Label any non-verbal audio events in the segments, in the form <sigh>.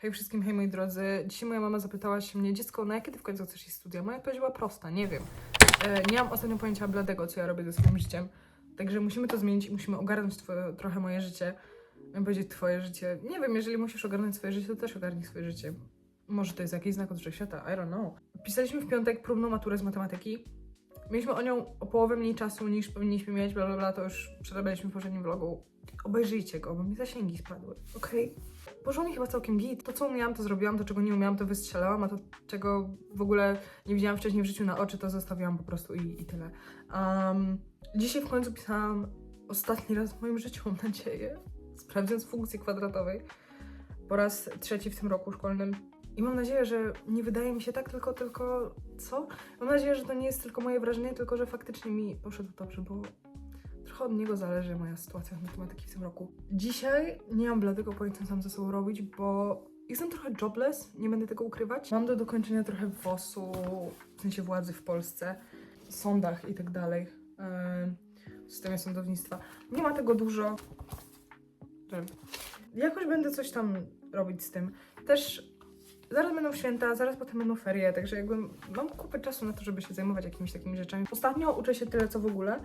Hej wszystkim, hej moi drodzy. Dzisiaj moja mama zapytała się mnie, dziecko, na jakie ty w końcu chcesz iść studia? Moja odpowiedź była prosta, nie wiem. E, nie mam ostatnio pojęcia bladego, co ja robię ze swoim życiem. Także musimy to zmienić i musimy ogarnąć twoje, trochę moje życie. Miałem powiedzieć twoje życie. Nie wiem, jeżeli musisz ogarnąć swoje życie, to też ogarnij swoje życie. Może to jest jakiś znak od świata, I don't know. Pisaliśmy w piątek próbną maturę z matematyki. Mieliśmy o nią o połowę mniej czasu niż powinniśmy mieć, bla bla bla, to już przerabialiśmy w poprzednim vlogu. Obejrzyjcie go, bo mi zasięgi spadły, okej? Poszło mi chyba całkiem git. To, co umiałam, to zrobiłam, to, czego nie umiałam, to wystrzelałam, a to, czego w ogóle nie widziałam wcześniej w życiu na oczy, to zostawiłam po prostu i, i tyle. Um, dzisiaj w końcu pisałam ostatni raz w moim <laughs> życiu, mam nadzieję, sprawdzając funkcję kwadratowej po raz trzeci w tym roku szkolnym. I mam nadzieję, że nie wydaje mi się tak, tylko, tylko co? Mam nadzieję, że to nie jest tylko moje wrażenie, tylko że faktycznie mi poszedł dobrze, bo trochę od niego zależy moja sytuacja w matematyki w tym roku. Dzisiaj nie mam bladego pojęcia, co mam ze sobą robić, bo jestem trochę jobless, nie będę tego ukrywać. Mam do dokończenia trochę WOS-u, w sensie władzy w Polsce, sądach i tak dalej, em, w systemie sądownictwa. Nie ma tego dużo. Jakoś będę coś tam robić z tym. Też zaraz będą święta, zaraz potem będą ferie, także jakby mam kupę czasu na to, żeby się zajmować jakimiś takimi rzeczami. Ostatnio uczę się tyle, co w ogóle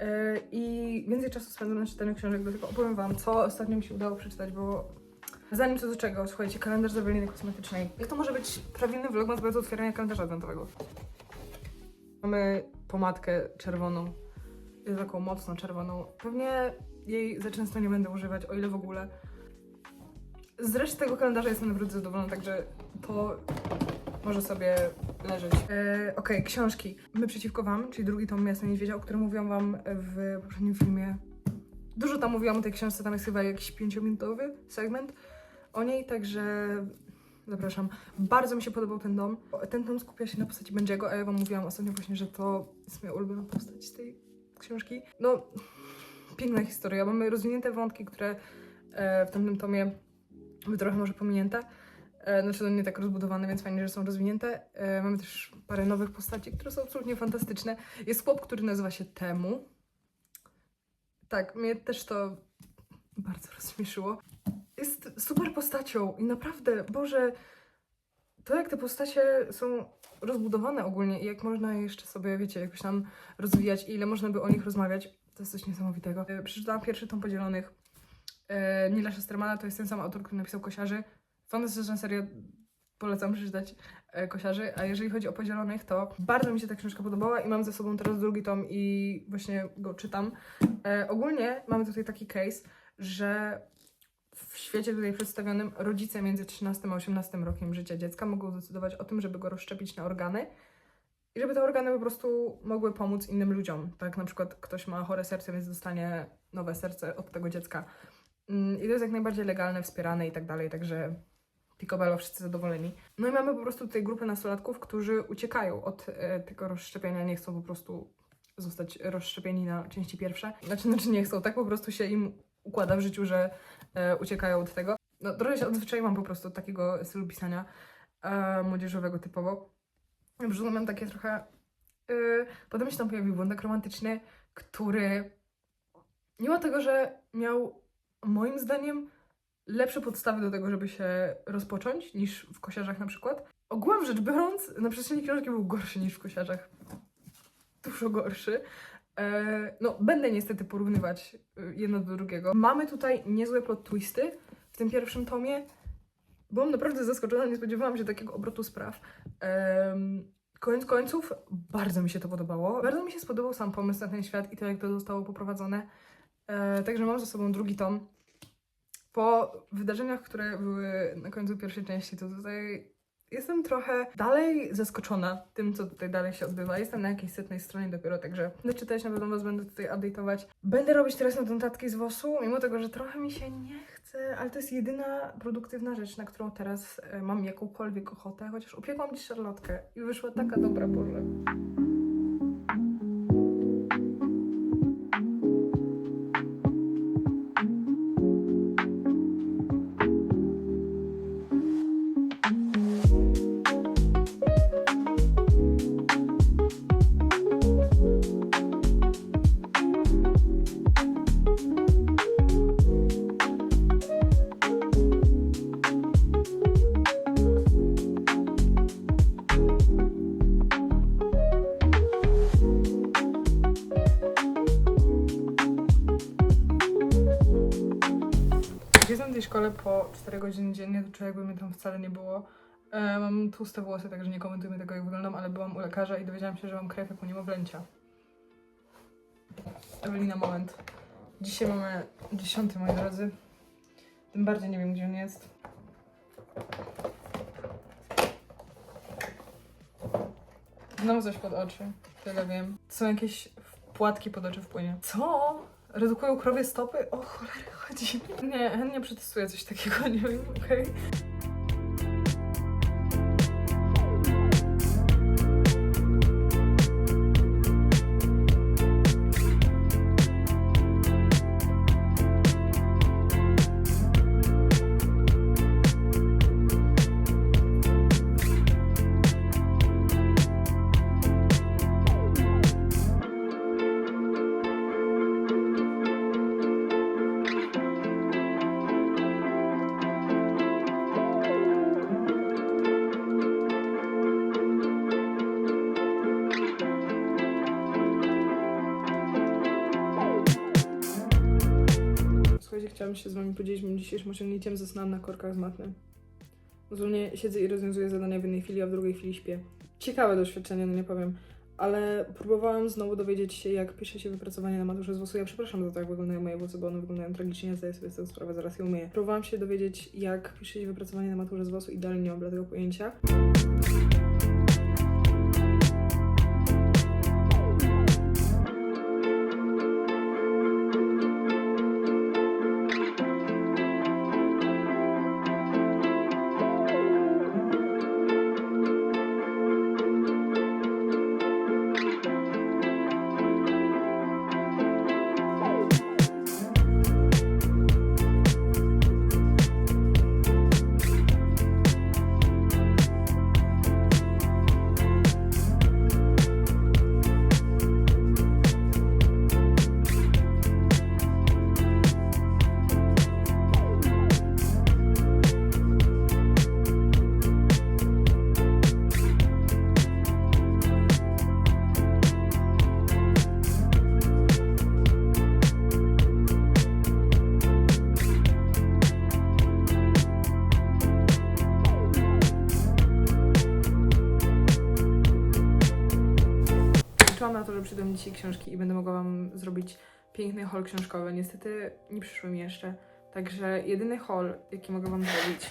yy, i więcej czasu spędzam na czytaniu książek, dlatego opowiem Wam, co ostatnio mi się udało przeczytać, bo zanim co do czego, słuchajcie, kalendarz z Kosmetycznej. Jak to może być prawilny vlogmas bez otwierania kalendarza adwentowego? Mamy pomadkę czerwoną, taką mocno czerwoną. Pewnie jej za często nie będę używać, o ile w ogóle. Z reszty tego kalendarza jestem naprawdę zadowolona, także to może sobie leżeć. E, Okej, książki. My przeciwko Wam, czyli drugi tom Miasto Niedźwiedzia, o którym mówiłam Wam w poprzednim filmie. Dużo tam mówiłam o tej książce, tam jest chyba jakiś pięciominutowy segment o niej, także zapraszam. Bardzo mi się podobał ten dom. Ten dom skupia się na postaci Benjiego, a ja Wam mówiłam ostatnio właśnie, że to jest moja ulubiona postać z tej książki. No, piękna historia. Mamy rozwinięte wątki, które e, w tamtym tomie trochę może pominięte. E, Znaczy, no nie tak rozbudowane, więc fajnie, że są rozwinięte. E, Mamy też parę nowych postaci, które są absolutnie fantastyczne. Jest chłop, który nazywa się Temu. Tak, mnie też to bardzo rozśmieszyło. Jest super postacią i naprawdę, Boże, to jak te postacie są rozbudowane ogólnie i jak można je jeszcze sobie, wiecie, jakoś tam rozwijać i ile można by o nich rozmawiać, to jest coś niesamowitego. E, Przeczytałam pierwszy tom Podzielonych e, Nila Szestermana, to jest ten sam autor, który napisał Kosiarzy. Fantastyczna seria, polecam przeczytać e, Kosiarzy, a jeżeli chodzi o Podzielonych, to bardzo mi się ta książka podobała i mam ze sobą teraz drugi tom i właśnie go czytam. E, ogólnie mamy tutaj taki case, że w świecie tutaj przedstawionym rodzice między 13 a 18 rokiem życia dziecka mogą decydować o tym, żeby go rozszczepić na organy i żeby te organy po prostu mogły pomóc innym ludziom. Tak na przykład ktoś ma chore serce, więc dostanie nowe serce od tego dziecka. Mm, I to jest jak najbardziej legalne, wspierane i tak dalej, także picobello, wszyscy zadowoleni. No i mamy po prostu tutaj grupę nastolatków, którzy uciekają od e, tego rozszczepienia, nie chcą po prostu zostać rozszczepieni na części pierwsze. Znaczy, znaczy nie chcą, tak po prostu się im układa w życiu, że e, uciekają od tego. No trochę się odzwyczaiłam po prostu od takiego stylu pisania e, młodzieżowego typowo. Początku mam takie trochę... E, potem się tam pojawił wątek romantyczny, który mimo tego, że miał moim zdaniem lepsze podstawy do tego, żeby się rozpocząć niż w kosiarzach na przykład. Ogółem rzecz biorąc, na przestrzeni książki był gorszy niż w kosiarzach. Dużo gorszy. E, no, będę niestety porównywać y, jedno do drugiego. Mamy tutaj niezłe plot twisty w tym pierwszym tomie. Byłam naprawdę zaskoczona, nie spodziewałam się takiego obrotu spraw. Koniec końców, bardzo mi się to podobało. Bardzo mi się spodobał sam pomysł na ten świat i to, jak to zostało poprowadzone. E, także mam za sobą drugi tom. Po wydarzeniach, które były na końcu pierwszej części, to tutaj jestem trochę dalej zaskoczona tym, co tutaj dalej się odbywa. Jestem na jakiejś setnej stronie dopiero, także będę czytać, na pewno was będę tutaj update'ować. Będę robić teraz notatki z WOS-u, mimo tego, że trochę mi się nie chce, ale to jest jedyna produktywna rzecz, na którą teraz e, mam jakąkolwiek ochotę, chociaż upiekłam dziś szarlotkę i wyszła taka dobra, Boże. 4 godziny dziennie, to czuję jakby mnie tam wcale nie było. E, mam tłuste włosy, także nie komentujmy tego jak wyglądam, ale byłam u lekarza i dowiedziałam się, że mam krew jak u niemowlęcia. Ewelina, moment. Dzisiaj mamy 10, moi drodzy. Tym bardziej nie wiem, gdzie on jest. Znowu coś pod oczy, tyle wiem. Są jakieś płatki pod oczy w płynie. Co? Redukują krowie stopy? O cholery chodzi. Nie, chętnie przetestuję coś takiego, nie wiem, okej. Słuchajcie, chciałabym się z wami podzielić moim dzisiejszym osiągnięciem. Zasnęłam na korkach z matmy. Dosłownie siedzę i rozwiązuję zadania w jednej chwili, a w drugiej chwili śpię. Ciekawe doświadczenie, no nie powiem. Ale próbowałam znowu dowiedzieć się, jak pisze się wypracowanie na maturze z WOS-u. Ja przepraszam za to, jak wyglądają moje włosy, bo one wyglądają tragicznie, ja zdaję sobie z tego sprawę, zaraz je umyję. Próbowałam się dowiedzieć, jak pisze się wypracowanie na maturze z WOS-u i dalej nie mam tego pojęcia. Książki i będę mogła Wam zrobić piękny haul książkowy. Niestety nie przyszły mi jeszcze. Także jedyny haul, jaki mogę Wam zrobić,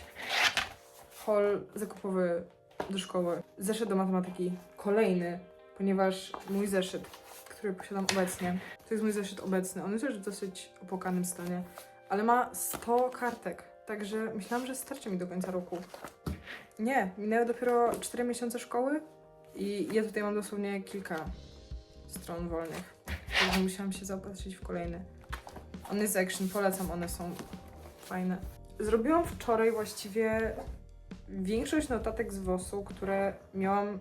haul zakupowy do szkoły. Zeszyt do matematyki. Kolejny, ponieważ mój zeszyt, który posiadam obecnie, to jest mój zeszyt obecny. On jest już w dosyć opłakanym stanie, ale ma 100 kartek. Także myślałam, że starczy mi do końca roku. Nie, minęły dopiero 4 miesiące szkoły i ja tutaj mam dosłownie kilka stron wolnych. Także musiałam się zaopatrzyć w kolejny. On jest action, polecam, one są fajne. Zrobiłam wczoraj właściwie większość notatek z WOS-u, które miałam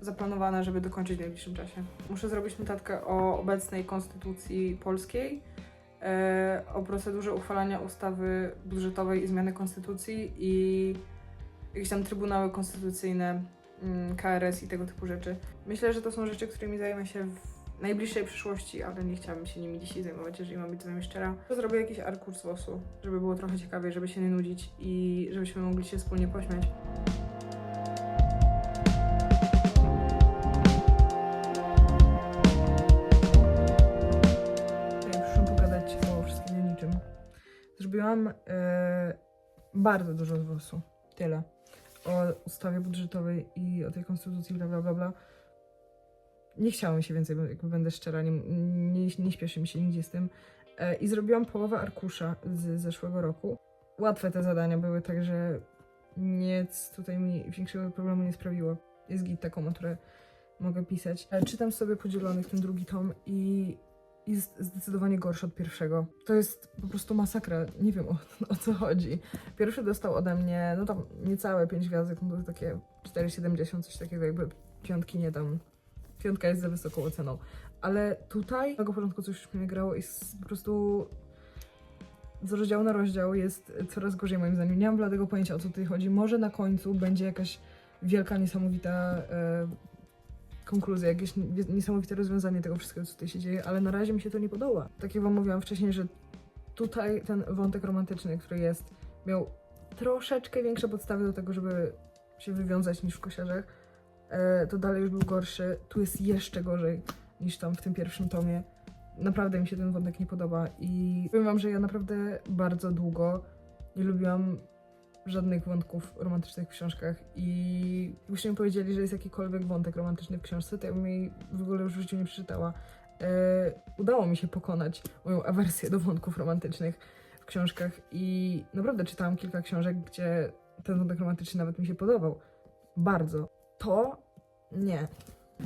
zaplanowane, żeby dokończyć w najbliższym czasie. Muszę zrobić notatkę o obecnej konstytucji polskiej, e, o procedurze uchwalania ustawy budżetowej i zmiany konstytucji i jakieś tam trybunały konstytucyjne, mm, KRS i tego typu rzeczy. Myślę, że to są rzeczy, którymi zajmę się w najbliższej przyszłości, ale nie chciałabym się nimi dzisiaj zajmować, jeżeli mam być z wami szczera. To zrobię jakiś arkusz z żeby było trochę ciekawiej, żeby się nie nudzić i żebyśmy mogli się wspólnie pośmiać. Zrobiłam e, bardzo dużo z WOS-u. Tyle. O ustawie budżetowej i o tej konstytucji, bla bla bla bla. Nie chciało mi się więcej, jakby będę szczera, nie, nie, nie śpieszy mi się nigdzie z tym. E, I zrobiłam połowę arkusza z zeszłego roku. Łatwe te zadania były, także nic tutaj mi większego problemu nie sprawiło. Jest git taką maturę mogę pisać. E, Czytam sobie podzielonych ten drugi tom i jest zdecydowanie gorszy od pierwszego. To jest po prostu masakra. Nie wiem o, o co chodzi. Pierwszy dostał ode mnie, no tam niecałe 5 gwiazdek, no to takie 4,70, coś takiego, jakby piątki nie dam. Piątka jest za wysoką oceną. Ale tutaj, z tego początku coś mnie grało i po prostu z rozdziału na rozdział jest coraz gorzej moim zdaniem. Nie mam bladego pojęcia o co tutaj chodzi. Może na końcu będzie jakaś wielka, niesamowita e, konkluzja, jakieś nie- niesamowite rozwiązanie tego wszystkiego, co tutaj się dzieje, ale na razie mi się to nie podoba. Tak jak wam mówiłam wcześniej, że tutaj ten wątek romantyczny, który jest, miał troszeczkę większe podstawy do tego, żeby się wywiązać niż w kosiarzach. E, to dalej już był gorszy. Tu jest jeszcze gorzej niż tam w tym pierwszym tomie. Naprawdę mi się ten wątek nie podoba i powiem wam, że ja naprawdę bardzo długo nie lubiłam żadnych wątków romantycznych w książkach i jakbyście mi powiedzieli, że jest jakikolwiek wątek romantyczny w książce, to ja bym jej w ogóle już w życiu nie przeczytała. E, udało mi się pokonać moją awersję do wątków romantycznych w książkach i naprawdę czytałam kilka książek, gdzie ten wątek romantyczny nawet mi się podobał. Bardzo. To nie.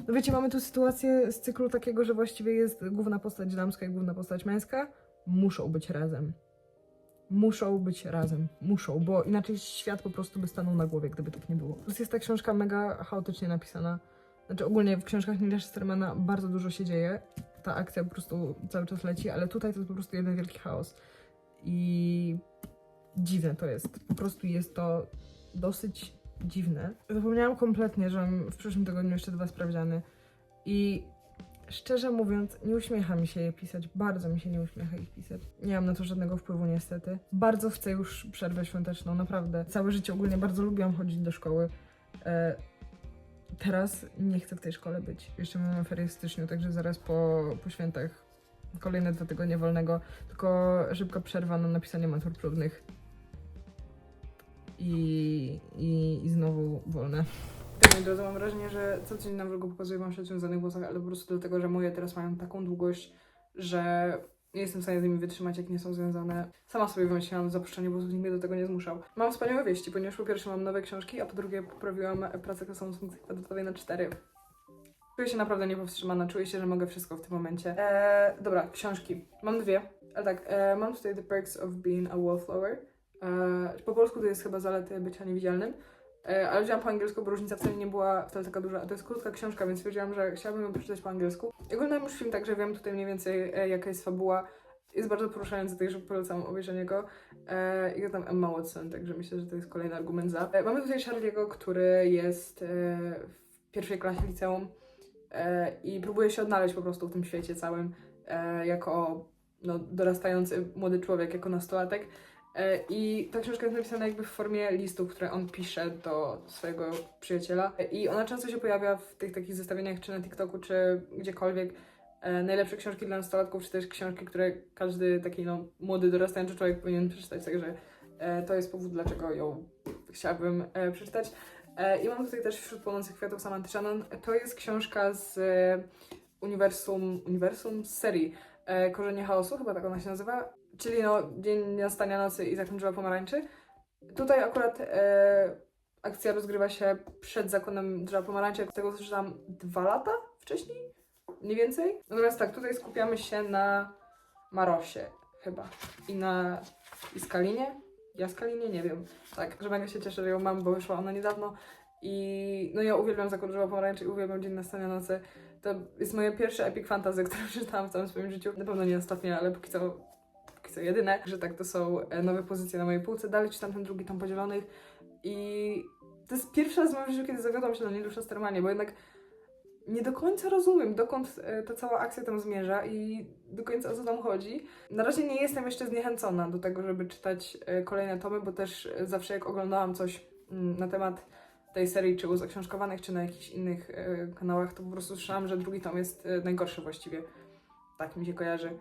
No wiecie, mamy tu sytuację z cyklu takiego, że właściwie jest główna postać damska i główna postać męska. Muszą być razem. Muszą być razem. Muszą, bo inaczej świat po prostu by stanął na głowie, gdyby tak nie było. Plus jest ta książka mega chaotycznie napisana. Znaczy ogólnie w książkach Nila Stermana bardzo dużo się dzieje. Ta akcja po prostu cały czas leci, ale tutaj to jest po prostu jeden wielki chaos. I dziwne to jest. Po prostu jest to dosyć dziwne. Zapomniałam kompletnie, że mam w przyszłym tygodniu jeszcze dwa sprawdziany. I szczerze mówiąc, nie uśmiecha mi się je pisać. Bardzo mi się nie uśmiecha ich pisać. Nie mam na to żadnego wpływu niestety. Bardzo chcę już przerwę świąteczną, naprawdę. Całe życie ogólnie bardzo lubiłam chodzić do szkoły. E, teraz nie chcę w tej szkole być. Jeszcze mamy ferie w styczniu, także zaraz po, po świętach kolejne dwa tygodnie wolnego. Tylko szybka przerwa na napisanie matur próbnych. I, i, i znowu wolne. Tak, moi drodzy, mam wrażenie, że co dzień na vlogu pokazuję wam o związanych włosach, ale po prostu dlatego, że moje teraz mają taką długość, że nie jestem w stanie z nimi wytrzymać, jak nie są związane. Sama sobie wymyśliłam zapuszczenie włosów, nikt mnie do tego nie zmuszał. Mam wspaniałe wieści, ponieważ po pierwsze mam nowe książki, a po drugie poprawiłam pracę klasową z funkcji kwadratowej na 4. Czuję się naprawdę niepowstrzymana, czuję się, że mogę wszystko w tym momencie. Eee, dobra, książki. Mam dwie, ale tak, e, mam tutaj The Perks of Being a Wallflower. E, po polsku to jest chyba zalety bycia niewidzialnym. E, ale wziąłam po angielsku, bo różnica wcale nie była wcale taka duża. A to jest krótka książka, więc stwierdziłam, że chciałabym ją przeczytać po angielsku. I oglądam już film, także wiem tutaj mniej więcej e, jaka jest fabuła. Jest bardzo poruszający, także polecam obejrzenie go. I tam Emma Watson, także myślę, że to jest kolejny argument za. Mamy tutaj Charlie'ego, który jest w pierwszej klasie liceum i próbuje się odnaleźć po prostu w tym świecie całym jako no, dorastający młody człowiek, jako nastolatek. E, I ta książka jest napisana jakby w formie listów, które on pisze do swojego przyjaciela. E, I ona często się pojawia w tych takich zestawieniach, czy na TikToku, czy gdziekolwiek. E, najlepsze książki dla nastolatków, czy też książki, które każdy taki no, młody, dorastający człowiek powinien przeczytać. Także to jest powód, dlaczego ją chciałabym przeczytać. I mam tutaj też Wśród płonących kwiatów Samantha Shannon. To jest książka z uniwersum, uniwersum z serii Korzenie Chaosu, chyba tak ona się nazywa. Czyli no, Dzień Nastania Nocy i Zakończyła Pomarańczy. Tutaj akurat e, akcja rozgrywa się przed zakonem drzewa pomarańczy, jak tego słyszałam dwa lata wcześniej, mniej więcej. Natomiast tak, tutaj skupiamy się na Marosie chyba i na Iskalinie. Jaskalinie? Nie wiem. Tak, że mega się cieszę, że ją mam, bo wyszła ona niedawno. I no ja uwielbiam Zakon Drzewa Pomarańczy i uwielbiam Dzień Nastania Nocy. To jest moje pierwsze epic fantasy, <laughs> które przeczytałam w całym swoim życiu. Na pewno nie ostatnie, ale póki co, co jedyne. Że tak, to są e, nowe pozycje na mojej półce. Dalej czytam ten drugi tom podzielonych. I to jest pierwszy raz w moim życiu, kiedy zawiodłam się na Nilu Szestermanie, bo jednak nie do końca rozumiem, dokąd e, ta cała akcja tam zmierza i do końca o co tam chodzi. Na razie nie jestem jeszcze zniechęcona do tego, żeby czytać e, kolejne tomy, bo też zawsze jak oglądałam coś mm, na temat tej serii, czy u zaksiążkowanych, czy na jakichś innych kanałach, to po prostu słyszałam, że drugi tom jest najgorszy właściwie. Tak mi się kojarzy.